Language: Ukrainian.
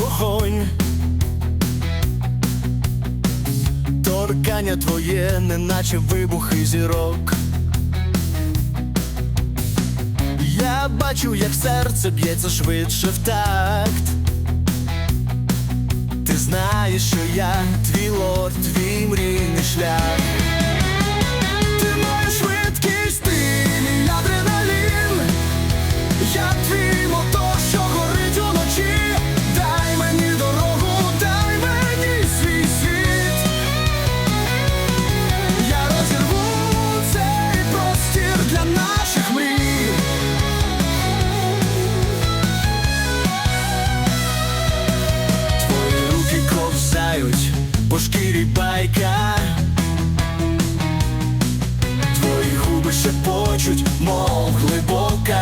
вогонь. Торкання твоє, неначе вибухи зірок. Я бачу, як серце б'ється швидше в такт. Ти знаєш, що я твій лорд, твій мрійний шлях. По шкірі байка. Твої губи шепочуть, мов глибока.